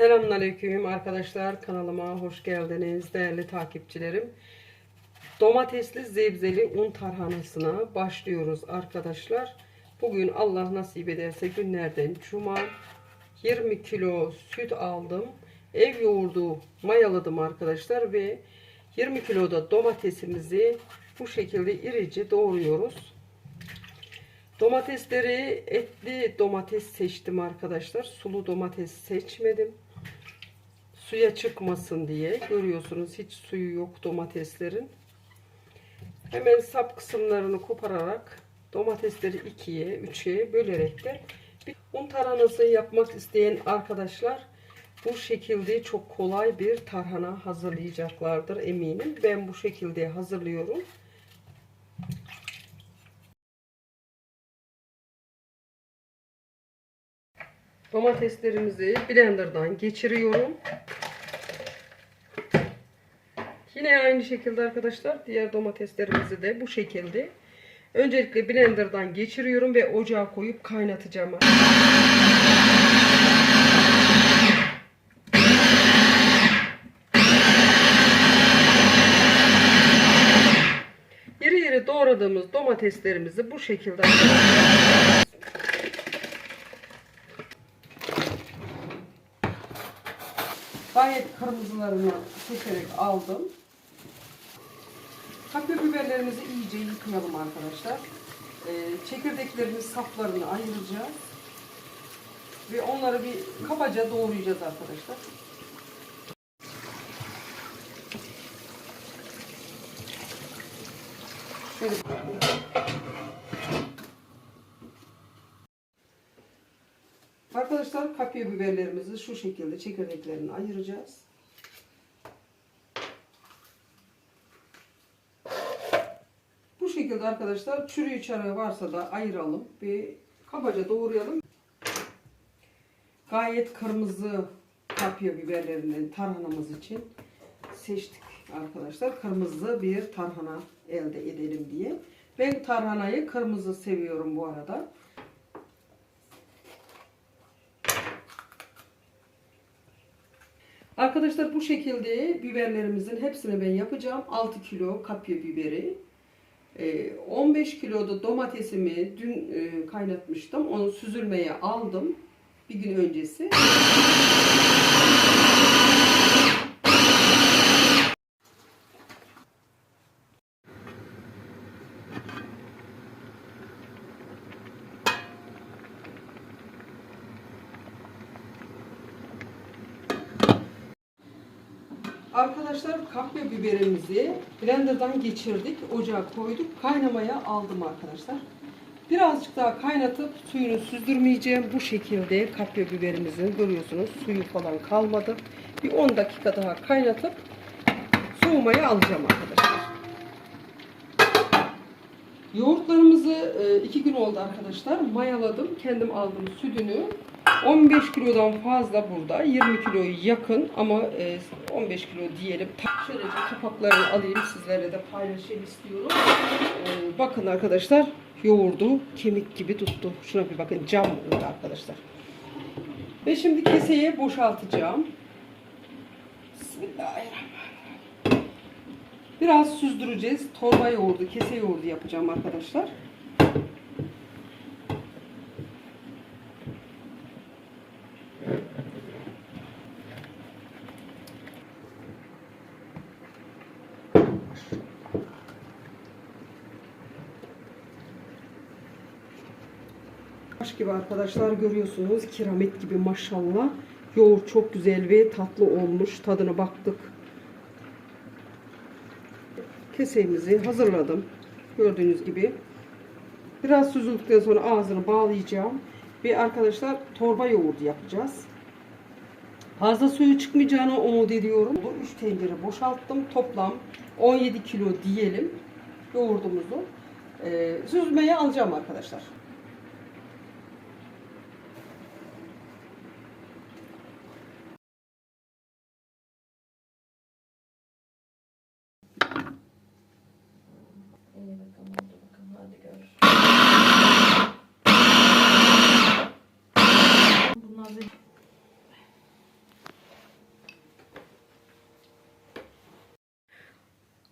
Selamünaleyküm arkadaşlar kanalıma hoş geldiniz değerli takipçilerim. Domatesli zebzeli un tarhanasına başlıyoruz arkadaşlar. Bugün Allah nasip ederse günlerden cuma 20 kilo süt aldım. Ev yoğurdu mayaladım arkadaşlar ve 20 kilo da domatesimizi bu şekilde irice doğruyoruz. Domatesleri etli domates seçtim arkadaşlar. Sulu domates seçmedim. Suya çıkmasın diye. Görüyorsunuz hiç suyu yok domateslerin. Hemen sap kısımlarını kopararak domatesleri ikiye, üçe bölerek de un tarhanası yapmak isteyen arkadaşlar bu şekilde çok kolay bir tarhana hazırlayacaklardır eminim. Ben bu şekilde hazırlıyorum. Domateslerimizi blenderdan geçiriyorum. Yine aynı şekilde arkadaşlar diğer domateslerimizi de bu şekilde öncelikle blenderdan geçiriyorum ve ocağa koyup kaynatacağım. İri iri doğradığımız domateslerimizi bu şekilde Gayet kırmızılarını seçerek aldım. Kapya biberlerimizi iyice yıkayalım arkadaşlar. Ee, çekirdeklerinin saflarını ayıracağız. Ve onları bir kabaca doğrayacağız arkadaşlar. Şöyle Arkadaşlar kapya biberlerimizi şu şekilde çekirdeklerini ayıracağız. Bu şekilde arkadaşlar çürüğü çarığı varsa da ayıralım ve kabaca doğrayalım. Gayet kırmızı kapya biberlerinden tarhanamız için seçtik arkadaşlar. Kırmızı bir tarhana elde edelim diye. Ben tarhanayı kırmızı seviyorum bu arada. Arkadaşlar bu şekilde biberlerimizin hepsini ben yapacağım. 6 kilo kapya biberi. 15 kilo da domatesimi dün e, kaynatmıştım. Onu süzülmeye aldım. Bir gün öncesi. Arkadaşlar kapya biberimizi blenderdan geçirdik. Ocağa koyduk. Kaynamaya aldım arkadaşlar. Birazcık daha kaynatıp suyunu süzdürmeyeceğim. Bu şekilde kapya biberimizin görüyorsunuz suyu falan kalmadı. Bir 10 dakika daha kaynatıp soğumaya alacağım arkadaşlar. Yoğurtlarımızı 2 gün oldu arkadaşlar. Mayaladım. Kendim aldım sütünü. 15 kilodan fazla burada. 20 kiloyu yakın ama 15 kilo diyelim. Şöyle kapaklarını alayım sizlerle de paylaşayım istiyorum. Bakın arkadaşlar yoğurdu kemik gibi tuttu. Şuna bir bakın cam oldu arkadaşlar. Ve şimdi keseye boşaltacağım. Bismillahirrahmanirrahim. Biraz süzdüreceğiz. Torba yoğurdu, kese yoğurdu yapacağım arkadaşlar. Taş gibi arkadaşlar görüyorsunuz. Kiremit gibi maşallah. Yoğurt çok güzel ve tatlı olmuş. Tadına baktık. Keseğimizi hazırladım. Gördüğünüz gibi. Biraz süzüldükten sonra ağzını bağlayacağım. Ve arkadaşlar torba yoğurdu yapacağız. Fazla suyu çıkmayacağını umut ediyorum. 3 tencere boşalttım. Toplam 17 kilo diyelim yoğurdumuzu. Ee, süzmeye alacağım arkadaşlar.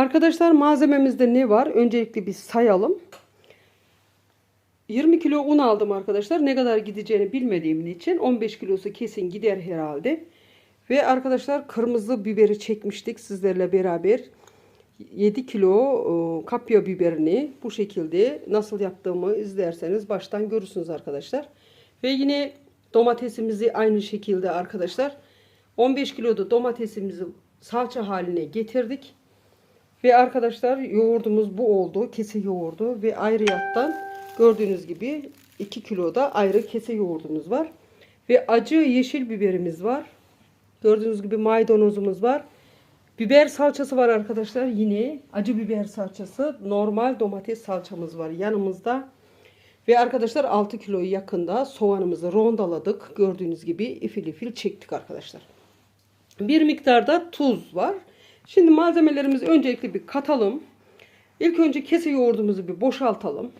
Arkadaşlar malzememizde ne var? Öncelikle bir sayalım. 20 kilo un aldım arkadaşlar. Ne kadar gideceğini bilmediğim için 15 kilosu kesin gider herhalde. Ve arkadaşlar kırmızı biberi çekmiştik sizlerle beraber. 7 kilo e, kapya biberini bu şekilde nasıl yaptığımı izlerseniz baştan görürsünüz arkadaşlar. Ve yine domatesimizi aynı şekilde arkadaşlar 15 kiloda domatesimizi salça haline getirdik. Ve arkadaşlar yoğurdumuz bu oldu. Kese yoğurdu ve ayrıyattan gördüğünüz gibi 2 kiloda ayrı kese yoğurdumuz var. Ve acı yeşil biberimiz var. Gördüğünüz gibi maydanozumuz var. Biber salçası var arkadaşlar. Yine acı biber salçası. Normal domates salçamız var yanımızda. Ve arkadaşlar 6 kiloyu yakında soğanımızı rondaladık. Gördüğünüz gibi ifil ifil çektik arkadaşlar. Bir miktarda tuz var. Şimdi malzemelerimizi öncelikle bir katalım. İlk önce kese yoğurdumuzu bir boşaltalım.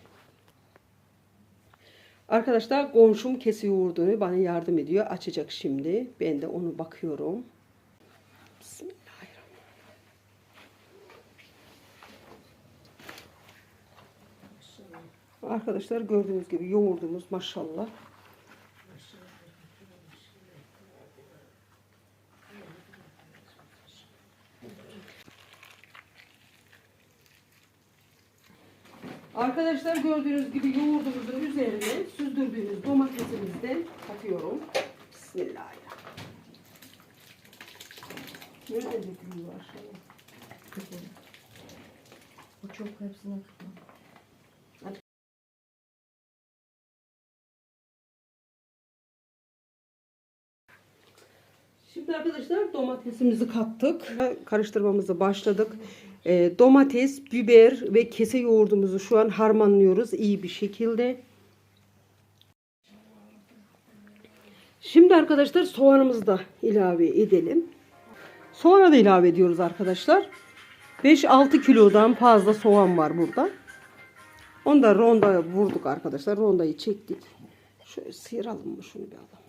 Arkadaşlar komşum kese yoğurdunu bana yardım ediyor. Açacak şimdi. Ben de onu bakıyorum. Bismillahirrahmanirrahim. Arkadaşlar gördüğünüz gibi yoğurdumuz maşallah. Arkadaşlar gördüğünüz gibi yoğurdumuzun üzerine süzdürdüğümüz domatesimizden katıyorum. Bismillahirrahmanirrahim. Nerede dökülüyor aşağıya? Bu çok hepsini tutma. Şimdi arkadaşlar domatesimizi kattık. Karıştırmamızı başladık. Ee, domates, biber ve kese yoğurdumuzu şu an harmanlıyoruz iyi bir şekilde. Şimdi arkadaşlar soğanımızı da ilave edelim. Soğanı da ilave ediyoruz arkadaşlar. 5-6 kilodan fazla soğan var burada. Onu da ronda vurduk arkadaşlar. Rondayı çektik. Şöyle sıyıralım mı şunu bir alalım.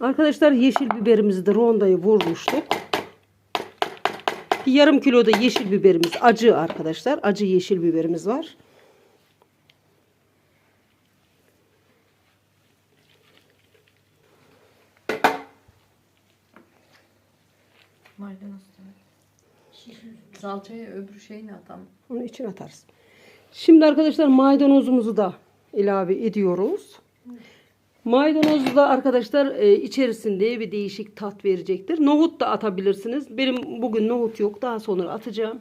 Arkadaşlar yeşil biberimizi de rondayı vurmuştuk. Bir yarım kilo da yeşil biberimiz acı arkadaşlar. Acı yeşil biberimiz var. Maydanoz da. Salçayı öbür şeyini atam. Onu içine atarız. Şimdi arkadaşlar maydanozumuzu da ilave ediyoruz. Maydanozu da arkadaşlar e, içerisinde bir değişik tat verecektir. Nohut da atabilirsiniz. Benim bugün nohut yok. Daha sonra atacağım.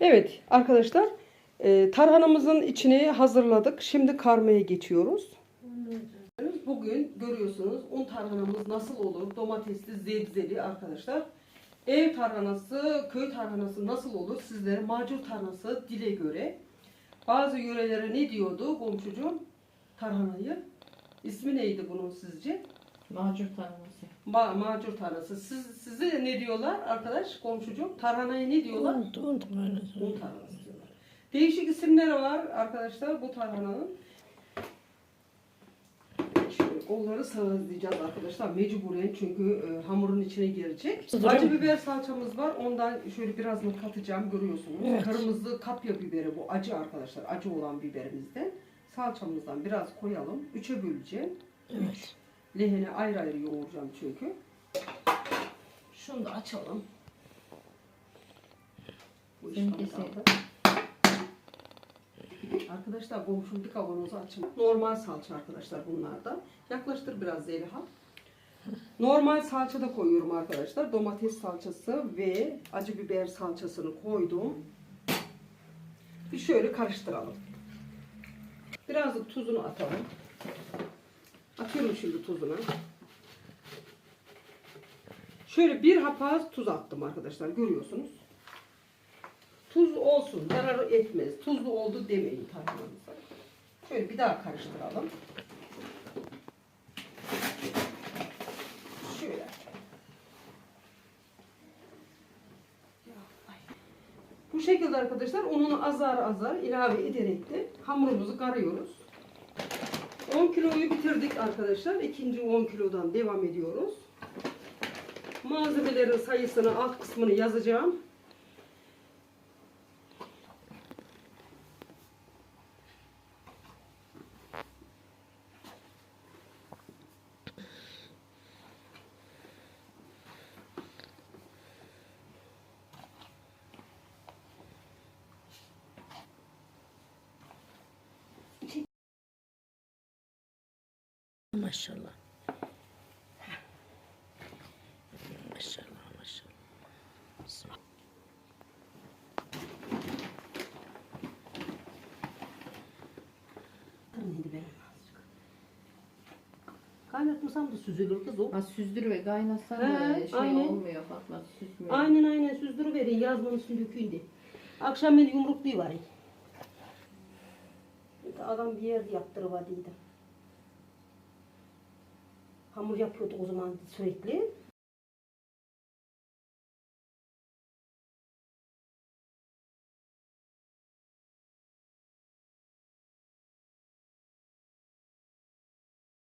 Evet arkadaşlar e, tarhanamızın içini hazırladık. Şimdi karmaya geçiyoruz. Bugün görüyorsunuz un tarhanamız nasıl olur? Domatesli, zebzeli arkadaşlar. Ev tarhanası, köy tarhanası nasıl olur? Sizlere macur tarhanası dile göre. Bazı yörelere ne diyordu komşucuğum? Tarhanayı. İsmi neydi bunun sizce? Macur tanesi. Ma macur tarhanası. Siz, size ne diyorlar arkadaş komşucuğum? Tarhanayı ne diyorlar? Un tarhanası diyorlar. Değişik isimleri var arkadaşlar bu tarhananın. Kolları sağızlayacağız arkadaşlar mecburen çünkü e, hamurun içine girecek. Acı biber salçamız var. Ondan şöyle biraz mı katacağım görüyorsunuz. Evet. Kırmızı kapya biberi bu acı arkadaşlar. Acı olan biberimizden. Salçamızdan biraz koyalım. Üçe böleceğim. Evet. Lehene ayrı ayrı yoğuracağım çünkü. Şunu da açalım. Bu iş kaldı. Arkadaşlar komşum bir kavanozu açın. Normal salça arkadaşlar bunlar da. Yaklaştır biraz Zeliha. Normal salça da koyuyorum arkadaşlar. Domates salçası ve acı biber salçasını koydum. Bir şöyle karıştıralım. Biraz da tuzunu atalım. Atıyorum şimdi tuzunu. Şöyle bir hapa tuz attım arkadaşlar. Görüyorsunuz. Tuz olsun. Zarar etmez. Tuzlu oldu demeyin tarhanamıza. Şöyle bir daha karıştıralım. Şöyle. Bu şekilde arkadaşlar ununu azar azar ilave ederek de hamurumuzu karıyoruz. 10 kiloyu bitirdik arkadaşlar. İkinci 10 kilodan devam ediyoruz. Malzemelerin sayısını alt kısmını yazacağım. Maşallah. Maşallah maşallah. Bismillah. Kaynatmasam da süzülür kız o. Ha süzdür ve kaynatsan He, da şey aynen. olmuyor Fatma süzmüyor. Aynen aynen süzdürüverin yazmanın üstüne dökün de. Akşam beni yumruklayıverin. Adam bir yerde yaptırıverdiydi. Hamur yapıyorduk o zaman sürekli.